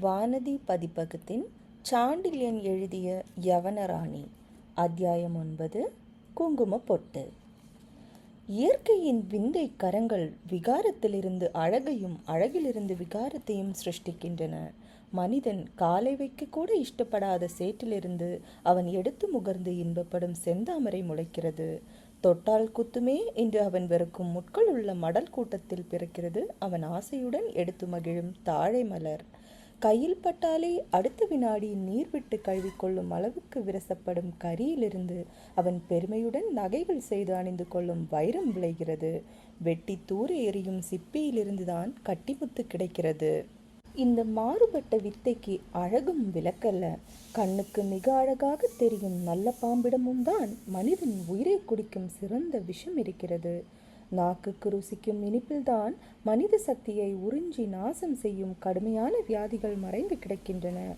வானதி பதிப்பகத்தின் சாண்டில்யன் எழுதிய யவனராணி அத்தியாயம் ஒன்பது குங்கும பொட்டு. இயற்கையின் விந்தை கரங்கள் விகாரத்திலிருந்து அழகையும் அழகிலிருந்து விகாரத்தையும் சிருஷ்டிக்கின்றன. மனிதன் காலை வைக்க கூட இஷ்டப்படாத சேற்றிலிருந்து அவன் எடுத்து முகர்ந்து இன்பப்படும் செந்தாமரை முளைக்கிறது. தொட்டால் குத்துமே என்று அவன் வெறுக்கும் முட்கள் உள்ள மடல் கூட்டத்தில் பிறக்கிறது. அவன் ஆசையுடன் எடுத்து மகிழும் தாழை மலர். கையில் பட்டாலே அடுத்த வினாடி நீர் விட்டு கழுவிக்கொள்ளும் அளவுக்கு விரசப்படும் கரியிலிருந்து அவன் பெருமையுடன் நகைகள் செய்து அணிந்து கொள்ளும் வைரம் விளைகிறது. வெட்டி தூர எறியும் சிப்பியிலிருந்துதான் கட்டிமுத்து கிடைக்கிறது. இந்த மாறுபட்ட வித்தைக்கு அழகும் விளக்கல்ல. கண்ணுக்கு மிக அழகாக தெரியும் நல்ல பாம்பிடமும் தான் மனிதன் உயிரை குடிக்கும் சிறந்த விஷம் இருக்கிறது. நாக்குக்கு ருசிக்கும் இனிப்பில்தான் மனித சக்தியை உறிஞ்சி நாசம் செய்யும் கடுமையான வியாதிகள் மறைந்து கிடக்கின்றன.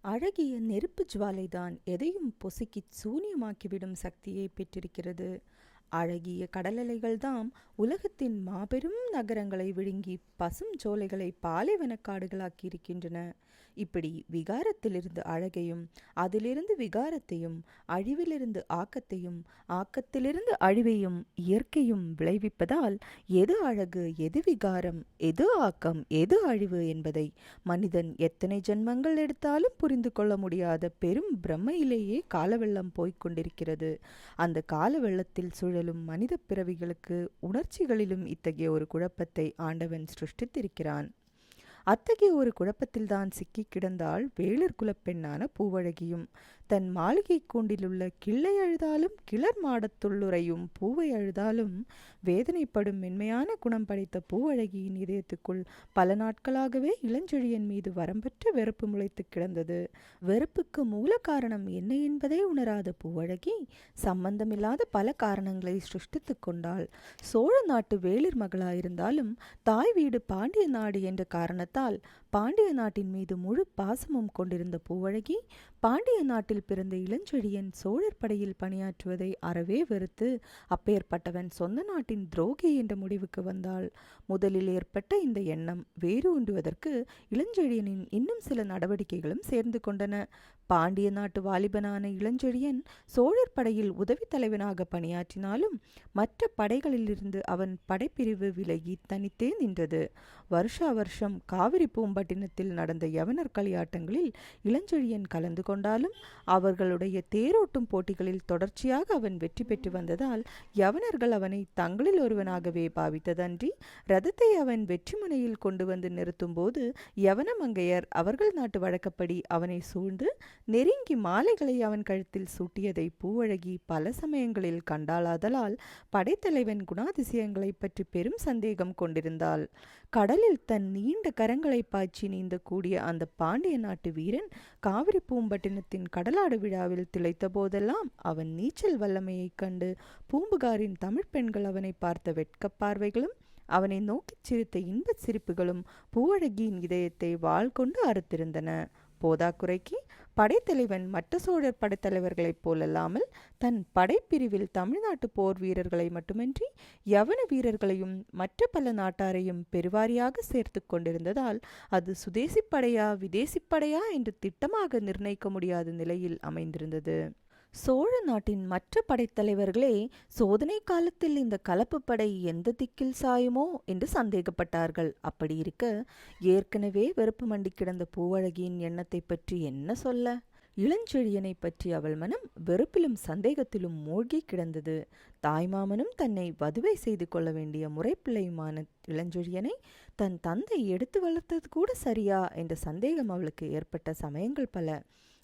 அழகிய நெருப்பு ஜுவாலைதான் எதையும் பொசுக்கி சூனியமாக்கிவிடும் சக்தியை பெற்றிருக்கிறது. அழகிய கடலலைகள்தாம் உலகத்தின் மாபெரும் நகரங்களை விழுங்கி பசும் சோலைகளை பாலைவனக்காடுகளாக்கி இருக்கின்றன இப்படி விகாரத்திலிருந்து அழகையும் அதிலிருந்து விகாரத்தையும் அழிவிலிருந்து ஆக்கத்தையும் ஆக்கத்திலிருந்து அழிவையும் இயற்கையும் விளைவிப்பதால் எது அழகு எது விகாரம் எது ஆக்கம் எது அழிவு என்பதை மனிதன் எத்தனை ஜென்மங்கள் எடுத்தாலும் புரிந்து கொள்ள முடியாத பெரும் பிரம்மையிலேயே காலவெள்ளம் போய்க் கொண்டிருக்கிறது. அந்த கால வெள்ளத்தில் சூழலும் மனித பிறவிகளுக்கு உணர்ச்சிகளிலும் இத்தகைய ஒரு குழப்பத்தை ஆண்டவன் சிருஷ்டித்திருக்கிறான். அத்தகைய ஒரு குழப்பத்தில்தான் சிக்கி கிடந்தால் வேளிர் குலப்பெண்ணான பூவழகியும் தன் மாளிகை கூண்டிலுள்ள கிள்ளை அழுதாலும் கிளர் மாடத்துள்ளுரையும் பூவை அழுதாலும் வேதனைப்படும் மென்மையான குணம் படைத்த பூவழகியின் இதயத்துக்குள் பல நாட்களாகவே இளஞ்செழியன் மீது வரம்பற்ற வெறுப்பு முளைத்து கிடந்தது. வெறுப்புக்கு மூல காரணம் என்ன என்பதே உணராத பூவழகி சம்பந்தமில்லாத பல காரணங்களை சிருஷ்டித்து கொண்டாள். சோழ நாட்டு வேளிர் மகளாயிருந்தாலும் தாய் வீடு பாண்டிய நாடு என்ற காரணத்தால் பாண்டிய நாட்டின் மீது முழு பாசமும் கொண்டிருந்த பூவழகி பாண்டிய நாட்டில் பிறந்த இளஞ்செழியன் சோழர் படையில் பணியாற்றுவதை அறவே வெறுத்து அப்பேற்பட்டவன் சொந்த நாட்டின் துரோகி என்ற முடிவுக்கு வந்தாள். முதலில் ஏற்பட்ட இந்த எண்ணம் வேரூன்றுவதற்கு இளஞ்செழியனின் இன்னும் சில நடவடிக்கைகளும் சேர்ந்து கொண்டன. பாண்டிய நாட்டு வாலிபனான இளஞ்செழியன் சோழர் படையில் உதவித் தலைவனாக பணியாற்றினாலும் மற்ற படைகளிலிருந்து அவன் படைப்பிரிவு விலகி தனித்தே நின்றது. வருஷா வருஷம் காவிரி பட்டினத்தில் நடந்த யவனர் களியாட்டங்களில் இளஞ்செழியன் கலந்து கொண்டாலும் அவர்களுடைய தேரோட்டும் போட்டிகளில் தொடர்ச்சியாக அவன் வெற்றி பெற்று வந்ததால் யவனர்கள் அவனை தங்களில் ஒருவனாகவே பாவித்ததன்றி ரதத்தை அவன் வெற்றி முனையில் கொண்டு வந்து நிறுத்தும் போது யவன மங்கையர் அவர்கள் நாட்டு வழக்கப்படி அவனை சூழ்ந்து நெருங்கி மாலைகளை அவன் கழுத்தில் சூட்டியதை பூவழகி பல சமயங்களில் கண்டாளாதலால் படைத்தலைவன் குணாதிசயங்களை பற்றி பெரும் சந்தேகம் கொண்டிருந்தாள். கடலில் தன் நீண்ட கரங்களை பாய்ச்சி நீந்த கூடிய அந்த பாண்டிய நாட்டு வீரன் காவிரி பூம்பட்டினத்தின் கடலாடு விழாவில் திளைத்த போதெல்லாம் அவன் நீச்சல் வல்லமையைக் கண்டு பூம்புகாரின் தமிழ் பெண்கள் அவனை பார்த்த வெட்கப் பார்வைகளும் அவனை நோக்கிச் சிரித்த இன்பச் சிரிப்புகளும் பூவழகியின் இதயத்தை வாள் கொண்டு அறுத்திருந்தன. போதாக்குறைக்கு படைத்தலைவன் மற்ற சோழர் படைத்தலைவர்களைப் போலல்லாமல் தன் படைப்பிரிவில் தமிழ்நாட்டு போர் வீரர்களை மட்டுமின்றி யவன வீரர்களையும் மற்ற பல நாட்டாரையும் பெருவாரியாக சேர்த்து கொண்டிருந்ததால் அது சுதேசி படையா விதேசி படையா என்று திட்டமாக நிர்ணயிக்க முடியாத நிலையில் அமைந்திருந்தது. சோழ நாட்டின் மற்ற படைத்தலைவர்களே சோதனை காலத்தில் இந்த கலப்பு படை எந்த திக்கில் சாயுமோ என்று சந்தேகப்பட்டார்கள். அப்படி இருக்க ஏற்கனவே வெறுப்பு மண்டி கிடந்த பூவழகியின் எண்ணத்தை பற்றி என்ன சொல்ல? இளஞ்செழியனை பற்றி அவள் மனம் வெறுப்பிலும் சந்தேகத்திலும் மூழ்கி கிடந்தது. தாய்மாமனும் தன்னை வதுவை செய்து கொள்ள வேண்டிய முறைப்பிள்ளையுமான இளஞ்செழியனை தன் தந்தை எடுத்து வளர்த்தது கூட சரியா? என்ற சந்தேகம் அவளுக்கு ஏற்பட்ட சமயங்கள் பல.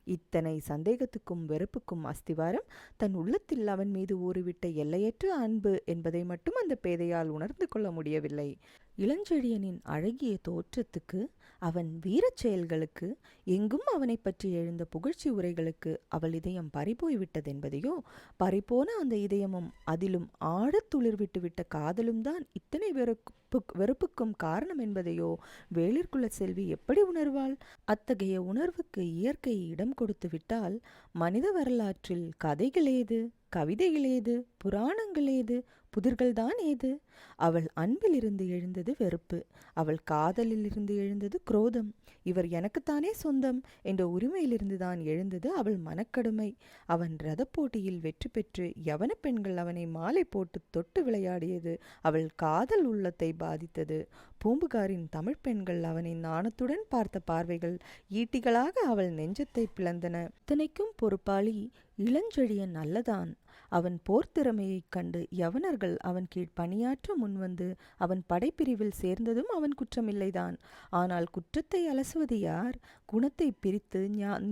இத்தனை சந்தேகத்துக்கும் வெறுப்புக்கும் அஸ்திவாரம். தன் உள்ளத்தில் அவன் மீது ஊறிவிட்ட எல்லையற்ற அன்பு என்பதை மட்டும் அந்த பேதையால் உணர்ந்து கொள்ள முடியவில்லை. இளஞ்செழியனின் அழகிய தோற்றத்துக்கு அவன் வீரச் செயல்களுக்கு எங்கும் அவனை பற்றி எழுந்த புகழ்ச்சி உரைகளுக்கு அவள் இதயம் பறிபோய் விட்டதென்பதையோ பறிபோன அந்த இதயமும் அதிலும் ஆழத் துளிர்விட்டு விட்ட காதலும் தான் இத்தனை வெறுப்பு வெறுப்புக்கும் காரணம் என்பதையோ வேளிற்குள்ள செல்வி எப்படி உணர்வாள்? அத்தகைய உணர்வுக்கு இயற்கை இடம் கொடுத்து விட்டால் மனித வரலாற்றில் கதைகள் ஏது கவிதைகள் ஏது புராணங்கள் ஏது புதிர்கள்தான் ஏது? அவள் அன்பிலிருந்து எழுந்தது வெறுப்பு. அவள் காதலிலிருந்து எழுந்தது குரோதம். இவர் எனக்குத்தானே சொந்தம் என்ற உரிமையிலிருந்து தான் எழுந்தது அவள் மனக்கடுமை. அவன் ரதப் போட்டியில் வெற்றி பெற்று யவன பெண்கள் அவனை மாலை போட்டு தொட்டு விளையாடியது அவள் காதல் உள்ளத்தை பாதித்தது. பூம்புகாரின் தமிழ் பெண்கள் அவனை நாணத்துடன் பார்த்த பார்வைகள் ஈட்டிகளாக அவள் நெஞ்சத்தை பிளந்தன. இத்தனைக்கும் பொறுப்பாளி இளஞ்செழியன் அல்லதான். அவன் போர்த்திறமையைக் கண்டு யவனர்கள் அவன் கீழ் பணியாற்ற முன்வந்து அவன் படைப்பிரிவில் சேர்ந்ததும் அவன் குற்றமில்லைதான். ஆனால் குற்றத்தை அலசுவது யார்? குணத்தை பிரித்து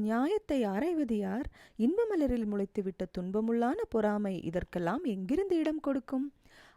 நியாயத்தை ஆராய்வது யார்? இன்பமலரில் முளைத்துவிட்ட துன்பமுள்ளான பொறாமை இதற்கெல்லாம் எங்கிருந்து இடம் கொடுக்கும்?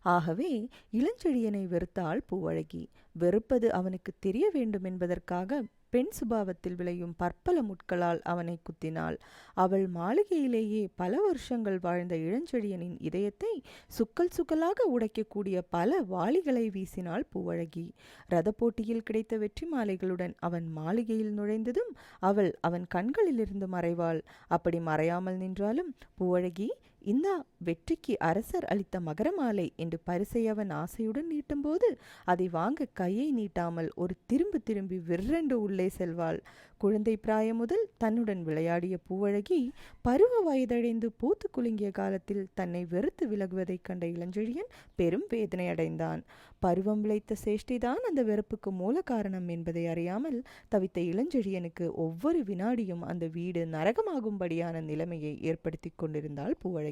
ஆகவே இளஞ்செழியனை வெறுத்தாள் பூவழகி வெறுப்பது அவனுக்கு தெரிய வேண்டும் என்பதற்காக பெண் சுபாவத்தில் விளையும் பற்பல முட்களால் அவனை குத்தினாள். அவள் மாளிகையிலேயே பல வருஷங்கள் வாழ்ந்த இளஞ்செழியனின் இதயத்தை சுக்கல் சுக்கலாக உடைக்கக்கூடிய பல வாளிகளை வீசினாள் பூவழகி. ரத போட்டியில் கிடைத்த வெற்றி மாலைகளுடன் அவன் மாளிகையில் நுழைந்ததும் அவள் அவன் கண்களிலிருந்து மறைவாள். அப்படி மறையாமல் நின்றாலும் பூவழகி இந்தா வெற்றிக்கு அரசர் அளித்த மகரமாலை என்று பரிசை அவன் ஆசையுடன் நீட்டும்போது அதை வாங்க கையை நீட்டாமல் ஒரு திரும்பி திரும்பி விற்றென்று உள்ளே செல்வாள். குழந்தை பிராயம் முதல் தன்னுடன் விளையாடிய பூவழகி பருவ வயதடைந்து பூத்து குலுங்கிய காலத்தில் தன்னை வெறுத்து விலகுவதைக் கண்ட இளஞ்செழியன் பெரும் வேதனை அடைந்தான். பருவம் விளைத்த சேஷ்டிதான் அந்த வெறுப்புக்கு மூல காரணம் என்பதை அறியாமல் தவித்த இளஞ்செழியனுக்கு ஒவ்வொரு வினாடியும் அந்த வீடு நரகமாகும்படியான நிலைமையை ஏற்படுத்தி கொண்டிருந்தாள் பூவழகி.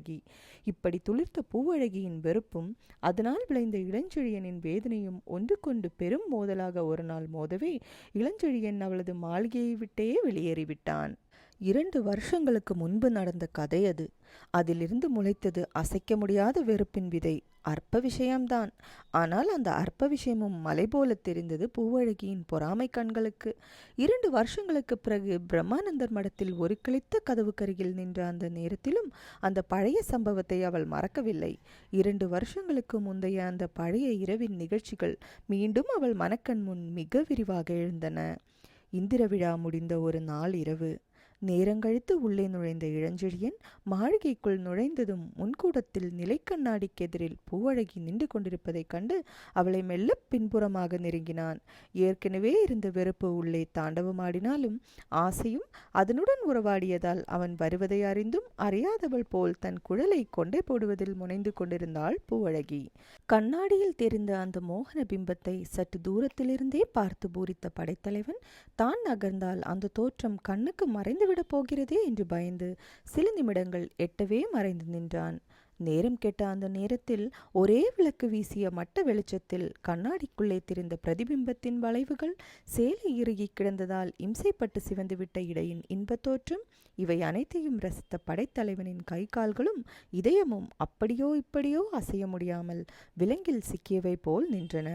இப்படி துளிர்த்த பூவழகியின் வெறுப்பும் அதனால் விளைந்த இளஞ்செழியனின் வேதனையும் ஒன்றுக்கொண்டு பெரும் மோதலாக ஒரு நாள் மோதவே இளஞ்செழியன் அவளது மாளிகையை விட்டே வெளியேறிவிட்டான். இரண்டு வருஷங்களுக்கு முன்பு நடந்த கதை அது. அதிலிருந்து முளைத்தது அசைக்க முடியாத வெறுப்பின் விதை. அற்ப விஷயம்தான். ஆனால் அந்த அற்ப விஷயமும் மலை போல தெரிந்தது பூவழகியின் பொறாமை கண்களுக்கு. இரண்டு வருஷங்களுக்கு பிறகு பிரம்மானந்தர் மடத்தில் ஒரு கிழித்த கதவுக்கருகில் நின்ற அந்த நேரத்திலும் அந்த பழைய சம்பவத்தை அவள் மறக்கவில்லை. இரண்டு வருஷங்களுக்கு முந்தைய அந்த பழைய இரவின் நிகழ்ச்சிகள் மீண்டும் அவள் மனக்கண் முன் மிக விரிவாக எழுந்தன. இந்திர விழா முடிந்த ஒரு நாள் இரவு. நேரங்கழித்து உள்ளே நுழைந்த இளஞ்செழியன் மாளிகைக்குள் நுழைந்ததும் முன்கூடத்தில் நிலைக்கண்ணாடிக்கு எதிரில் பூவழகி நின்று கொண்டிருப்பதைக் கண்டு அவளை மெல்ல பின்புறமாக நெருங்கினான். ஏற்கனவே இருந்த வெறுப்பு உள்ளே தாண்டவமாடினாலும் ஆசையும் அதனுடன் உறவாடியதால் அவன் வருவதை அறிந்தும் அறியாதவள் போல் தன் குழலை கொண்டே போடுவதில் முனைந்து கொண்டிருந்தாள் பூவழகி. கண்ணாடியில் தெரிந்த அந்த மோகன பிம்பத்தை சற்று தூரத்திலிருந்தே பார்த்து பூரித்த படைத்தலைவன் தான் நகர்ந்தால் அந்த தோற்றம் கண்ணுக்கு மறைந்துவிடப் போகிறதே? என்று பயந்து சில நிமிடங்கள் எட்டவே மறைந்து நின்றான். நேரம் கெட்ட அந்த நேரத்தில் ஒரே விளக்கு வீசிய மட்ட வெளிச்சத்தில் கண்ணாடிக்குள்ளே திரிந்த பிரதிபிம்பத்தின் வளைவுகள் சேலை இறுகி கிடந்ததால் இம்சைப்பட்டு சிவந்துவிட்ட இடையின் இன்பத்தோற்றம் இவை அனைத்தையும் ரசித்த படைத்தலைவனின் கை கால்களும் இதயமும் அப்படியோ இப்படியோ அசைய முடியாமல் விலங்கில் சிக்கியவை போல் நின்றன.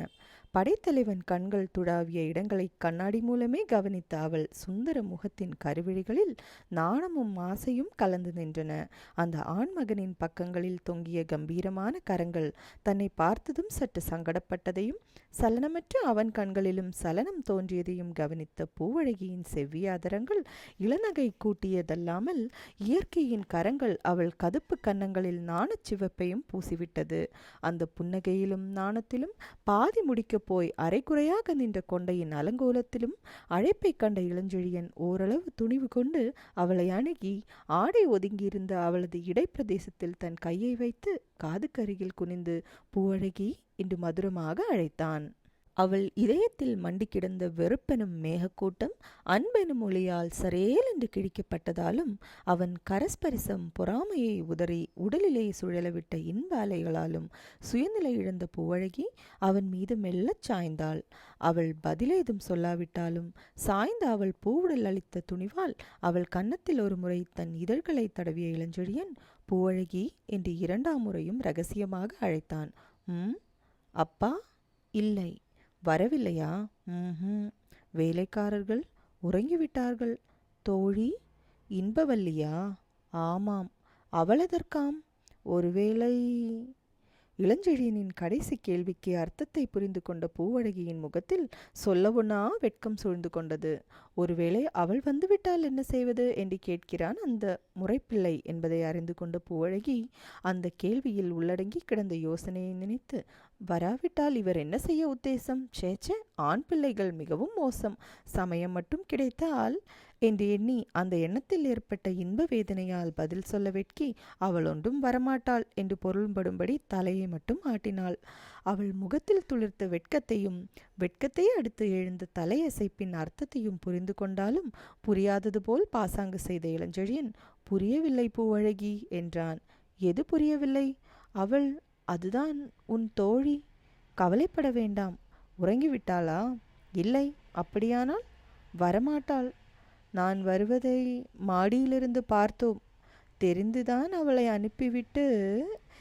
படைத்தலைவன் கண்கள் துடாவிய இடங்களை கண்ணாடி மூலமே கவனித்த அவள் சுந்தர முகத்தின் கருவிழிகளில் நாணமும் ஆசையும் கலந்து நின்றன. அந்த ஆண்மகனின் பக்கங்களில் தொங்கிய கம்பீரமான கரங்கள் தன்னை பார்த்ததும் சற்று சங்கடப்பட்டதையும் சலனமற்ற அவன் கண்களிலும் சலனம் தோன்றியதையும் கவனித்த பூவழகியின் செவ்வியாதரங்கள் இளநகை கூட்டியதல்லாமல் இயற்கையின் கரங்கள் அவள் கதுப்பு கன்னங்களில் நாணச் சிவப்பையும் பூசிவிட்டது. அந்த புன்னகையிலும் நாணத்திலும் பாதி முடிக்கப் போய் அரைக்குறையாக நின்ற கொண்டையின் அலங்கோலத்திலும் அழைப்பை கண்ட இளஞ்செழியன் ஓரளவு துணிவு கொண்டு அவளை அணுகி ஆடை ஒதுங்கியிருந்த அவளது இடைப்பிரதேசத்தில் தன் கையை வைத்து காதுக்கருகில் குனிந்து பூவழகி என்று மதுரமாக அழைத்தான். அவள் இதயத்தில் மண்டி கிடந்த வெறுப்பெனும் மேகக்கூட்டம் அன்பெனும் ஒளியால் சரேல் என்று கிழிக்கப்பட்டதாலும் அவன் கரஸ்பரிசம் பொறாமையை உதறி உடலிலே சுழலவிட்ட இன்ப அலைகளாலும் சுயநிலை இழந்த பூவழகி அவன் மீது மெல்லச் சாய்ந்தாள். அவள் பதிலேதும் சொல்லாவிட்டாலும் சாய்ந்த அவள் பூவுடல் அளித்த துணிவால் அவள் கன்னத்தில் ஒரு முறை தன் இதழ்களை தடவிய இளஞ்செழியன் பூவழகி என்று இரண்டாம் முறையும் ரகசியமாக அழைத்தான். ம் அப்பா? இல்லை. வரவில்லையா? ம் வேலைக்காரர்கள் உறங்கிவிட்டார்கள். தோழி இன்பவல்லியா? ஆமாம். அவளதற்காம்? ஒருவேளை இளஞ்செழியனின் கடைசி கேள்விக்கு அர்த்தத்தை புரிந்து கொண்ட பூவழகியின் முகத்தில் சொல்லவுனா வெட்கம் சூழ்ந்து கொண்டது. ஒருவேளை அவள் வந்துவிட்டால் என்ன செய்வது என்று கேட்கிறான் அந்த முறைப்பிள்ளை என்பதை அறிந்து கொண்ட பூவழகி அந்த கேள்வியில் உள்ளடங்கி கிடந்த யோசனையை நினைத்து வராவிட்டால் இவர் என்ன செய்ய உத்தேசம்? சேச்சே ஆண் பிள்ளைகள் மிகவும் மோசம். சமயம் மட்டும் கிடைத்தால்? என்று எண்ணி அந்த எண்ணத்தில் ஏற்பட்ட இன்ப வேதனையால் பதில் சொல்ல வெட்கி அவள் ஒன்றும் வரமாட்டாள் என்று பொருள்படும்படி தலையை மட்டும் ஆட்டினாள். அவள் முகத்தில் துளிர்த்த வெட்கத்தையும் வெட்கத்தை அடுத்து எழுந்த தலையசைப்பின் அர்த்தத்தையும் புரிந்து கொண்டாலும் புரியாதது போல் பாசாங்கு செய்த இளஞ்செழியன் புரியவில்லை பூவழகி என்றான். எது புரியவில்லை? அவள் அதுதான் உன் தோழி. கவலைப்பட வேண்டாம். உறங்கிவிட்டாளா? இல்லை. அப்படியானால் வரமாட்டாள். நான் வருவதை மாடியிலிருந்து பார்த்தோம். தெரிந்துதான் அவளை அனுப்பிவிட்டு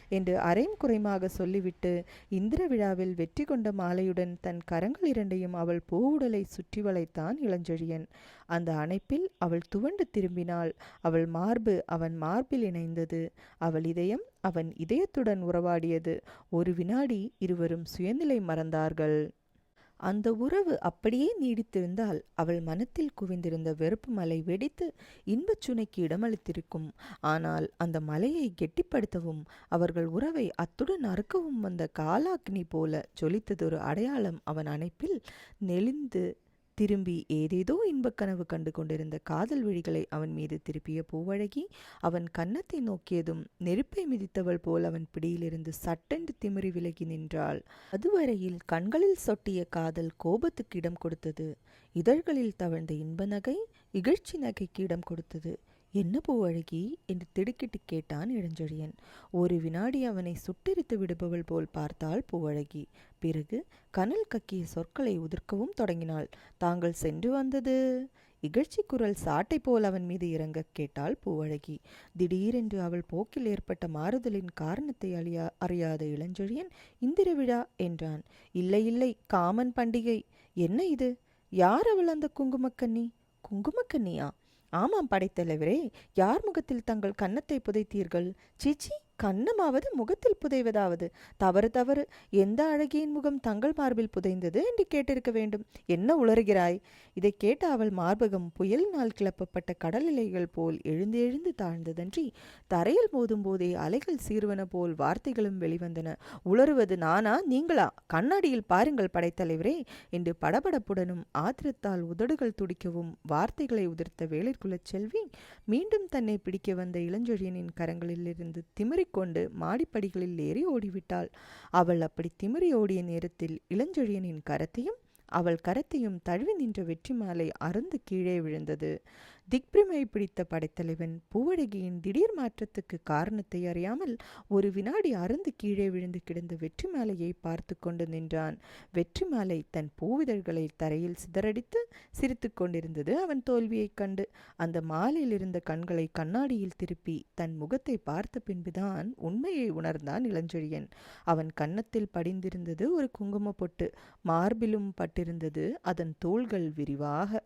என்று அரையும் குறைமாக சொல்லிவிட்டு இந்திர விழாவில் வெற்றி கொண்ட மாலையுடன் தன் கரங்கள் இரண்டையும் அவள் பூவுடலை சுற்றி வளைத்தான் இளஞ்செழியன். அந்த அணைப்பில் அவள் துவண்டு திரும்பினாள். அவள் மார்பு அவன் மார்பில் இணைந்தது. அவள் இதயம் அவன் இதயத்துடன் உறவாடியது. ஒரு வினாடி இருவரும் சுயநிலை மறந்தார்கள். அந்த உறவு அப்படியே நீடித்திருந்தால் அவள் மனத்தில் குவிந்திருந்த வெறுப்பு மலை வெடித்து இன்பச் சுனைக்கு இடமளித்திருக்கும். ஆனால் அந்த மலையை கெட்டிப்படுத்தவும் அவர்கள் உறவை அத்துடன் அறுக்கவும் வந்த காலாக்னி போல ஜொலித்ததொரு அடையாளம் அவன் அணைப்பில் நெளிந்து திரும்பி ஏதேதோ இன்பக் கனவு கண்டு கொண்டிருந்த காதல் விழிகளை அவன் மீது திருப்பிய பூவழகி அவன் கன்னத்தை நோக்கியதும் நெருப்பை மிதித்தவள் போல் அவன் பிடியிலிருந்து சட்டென்று திமிரி விலகி நின்றாள். அதுவரையில் கண்களில் சொட்டிய காதல் கோபத்துக்கு இடம் கொடுத்தது. இதழ்களில் தவழ்ந்த இன்ப நகை இகழ்ச்சி நகைக்கு இடம் கொடுத்தது. என்ன பூவழகி என்று திடுக்கிட்டு கேட்டான் இளஞ்செழியன். ஒரு வினாடி அவனை சுட்டெரித்து விடுபவள் போல் பார்த்தாள் பூவழகி பிறகு கனல் கக்கிய சொற்களை உதிர்க்கவும் தொடங்கினாள். தாங்கள் சென்று வந்தது? இகழ்ச்சி குரல் சாட்டை போல் அவன் மீது இறங்க கேட்டாள் பூவழகி திடீரென்று அவள் போக்கில் ஏற்பட்ட மாறுதலின் காரணத்தை அறியா அறியாத இளஞ்செழியன் இந்திர விழா என்றான். இல்லை இல்லை காமன் பண்டிகை. என்ன இது? யார் அவள் அந்த குங்குமக்கன்னி? குங்குமக்கன்னியா? ஆமாம் படைத்தலைவரே யார் முகத்தில் தங்கள் கன்னத்தை புதைத்தீர்கள்? சீச்சி கண்ணமாவது முகத்தில் புதைவதாவது. தவறு தவறு. எந்த அழகியின் முகம் தங்கள் மார்பில் புதைந்தது என்று கேட்டிருக்க வேண்டும். என்ன உளறுகிறாய்? இதை கேட்ட அவள் மார்பகம் புயலினால் கிளப்பப்பட்ட கடல் இலைகள் போல் எழுந்து எழுந்து தாழ்ந்ததன்றி தரையில் மோதும் போதே அலைகள் சீர்வன போல் வார்த்தைகளும் வெளிவந்தன. உளறுவது நானா? நீங்களா? கண்ணாடியில் பாருங்கள் படைத்தலைவரே என்று படபடப்புடனும் ஆத்திரத்தால் உதடுகள் துடிக்கவும் வார்த்தைகளை உதிர்த்த வேளிற்குலச் செல்வி மீண்டும் தன்னை பிடிக்க வந்த இளஞ்செழியனின் கரங்களிலிருந்து திமிரி கொண்டு மாடிப்படிகளில் ஏறி ஓடிவிட்டாள். அவள் அப்படி திமிரி ஓடிய நேரத்தில் இளஞ்செழியனின் கரத்தையும் அவள் கரத்தையும் தழுவி நின்ற வெற்றி மாலை அருந்து கீழே விழுந்தது. திக்பிரமை பிடித்த படைத்தலைவன் பூவழகியின் திடீர் மாற்றத்துக்கு காரணத்தை அறியாமல் ஒரு வினாடி அருந்து கீழே விழுந்து கிடந்த வெற்றி மாலையை பார்த்து கொண்டு நின்றான். வெற்றி மாலை தன் பூவிதழ்களை தரையில் சிதறடித்து சிரித்து கொண்டிருந்தது அவன் தோல்வியைக் கண்டு. அந்த மாலையில் இருந்த கண்களை கண்ணாடியில் திருப்பி தன் முகத்தை பார்த்த பின்புதான் உண்மையை உணர்ந்தான் இளஞ்செழியன். அவன் கன்னத்தில் படிந்திருந்தது ஒரு குங்கும பொட்டு மார்பிலும் பட்டிருந்தது அதன் தோள்கள் விரிவாக.